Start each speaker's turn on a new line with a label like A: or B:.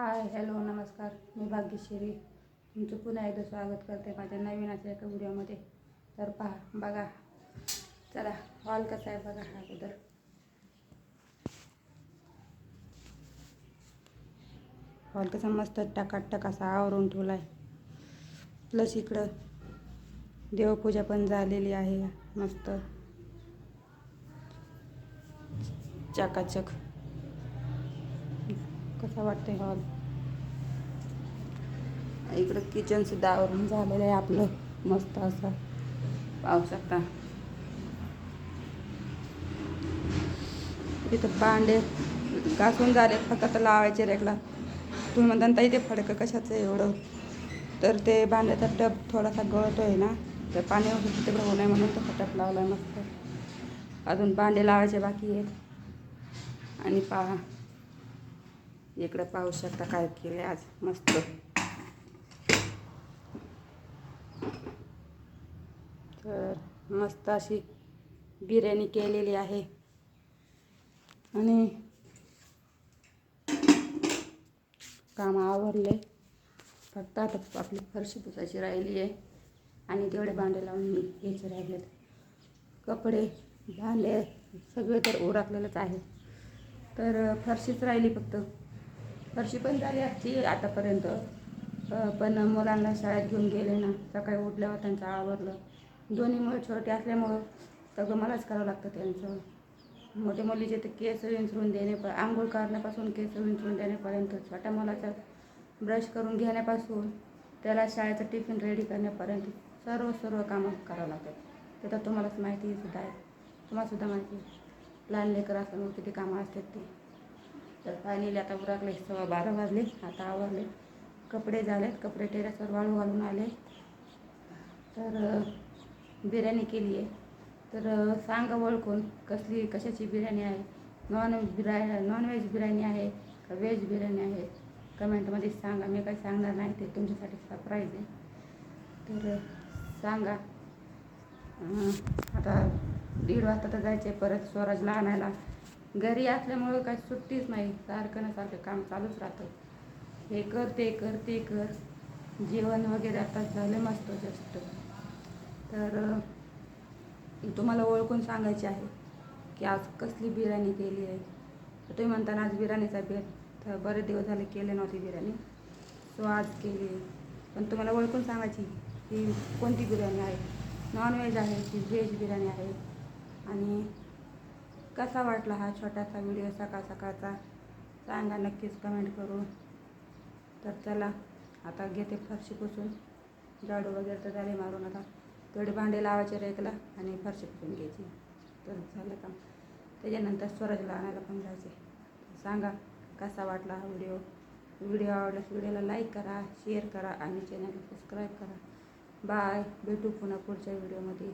A: Hi hello नमस्कार. मी भाग्यश्री. तुमचं पुन्हा एकदा स्वागत करते माझ्या नवीन अशा एका व्हिडिओमध्ये. तर पहा बघा. चला हॉल कसा आहे बघा हा अगोदर. हॉल कसा मस्त टाकाटक असा आवरून ठेवला आहे प्लस इकडं देवपूजा पण झालेली आहे मस्त. चकाचक. कसा वाटते हॉल इकडं किचन सुद्धा आवरून झालेलं आहे आपलं. मस्त असं. पाहू शकता. इथं भांडे घासून झाले. फक्त लावायचे रेकला. तुम्ही म्हणता ना, ताई ते फडकं कशाचं आहे एवढं? तर ते भांड्याचा टब थोडासा गळतो आहे ना तर पाणी वगैरे तिकडे होऊ नये म्हणून तो टप लावला मस्त. अजून भांडे लावायचे बाकी आहेत. आणि पहा. इकडं पाहू शकता काय केलं आज? मस्त. तर मस्त अशी बिर्याणी केलेली आहे. आणि काम आवरले. फक्त आता आपली फरशी पुसायची राहिली आहे. आणि तेवढे भांडे लावून मी घ्यायचे राहिलेत. कपडे भांडे सगळे तर उरकलेलंच आहे. तर फरशीच राहिली फक्त. फरशी पण झाली असती आतापर्यंत. पण मुलांना शाळेत घेऊन गेले ना सकाळी उठल्यावर त्यांचं आवरलं. दोन्ही मुलं छोटे असल्यामुळं सगळं मलाच करावं लागतं त्यांचं. मोठ्या मुलीचे ते केस विंचरून देणे प आंघोळ करण्यापासून केस विंचरून देण्यापर्यंत छोट्या मुलाचा ब्रश करून घेण्यापासून त्याला शाळेचं टिफिन रेडी करण्यापर्यंत सर्व सर्व कामं करावं लागतात. ते तर तुम्हालाच माहितीसुद्धा आहे. तुम्हालासुद्धा माहिती लहान लेकर असल्यामुळे किती कामं असतात ते. तर फायनली आता उरकले सव्वा बारा वाजले आता आवरले. कपडे झालेत कपडे टेरेसवर वाळू घालून आले. तर बिर्याणी केली आहे. तर सांगा ओळखून कसली कशाची बिर्याणी आहे? नॉन बिर्याणी नॉनव्हेज बिर्याणी आहे का व्हेज बिर्याणी आहे? कमेंटमध्ये सांगा. मी काही सांगणार नाही ते तुमच्यासाठी सरप्राईज आहे. तर सांगा. आता दीड वाजता तर जायचे परत स्वराजला आणायला घरी असल्यामुळं काही सुट्टीच नाही. सारखं ना सारखं काम चालूच राहतं. हे कर ते कर ते कर. जेवण वगैरे आता झालं मस्त जस्ट. तर तुम्हाला ओळखून सांगायचे आहे की आज कसली बिर्याणी केली आहे. तर तुम्ही म्हणताना आज बिर्याणीचा बेत तर बरेच दिवस झाले केले नव्हती बिर्याणी. सो आज केली पण तुम्हाला ओळखून सांगायची की कोणती बिर्याणी आहे? नॉनव्हेज आहे की व्हेज बिर्याणी आहे? आणि कसा वाटला हा छोटासा व्हिडिओ सकाळ सकाळचा? सांगा नक्कीच कमेंट करून. तर चला आता घेते फरशी पुसून. झाडू वगैरे तर झाले मारून आता. तेवढे भांडे लावायचे रेकला आणि फरशी पुसून घ्यायची. तर झालं काम. त्याच्यानंतर स्वराजला आणायला पण जायचे सांगा कसा वाटला हा व्हिडिओ व्हिडिओ आवडल्यास व्हिडिओला लाईक करा शेअर करा आणि चॅनलला सबस्क्राईब करा. बाय भेटू पुन्हा पुढच्या व्हिडिओमध्ये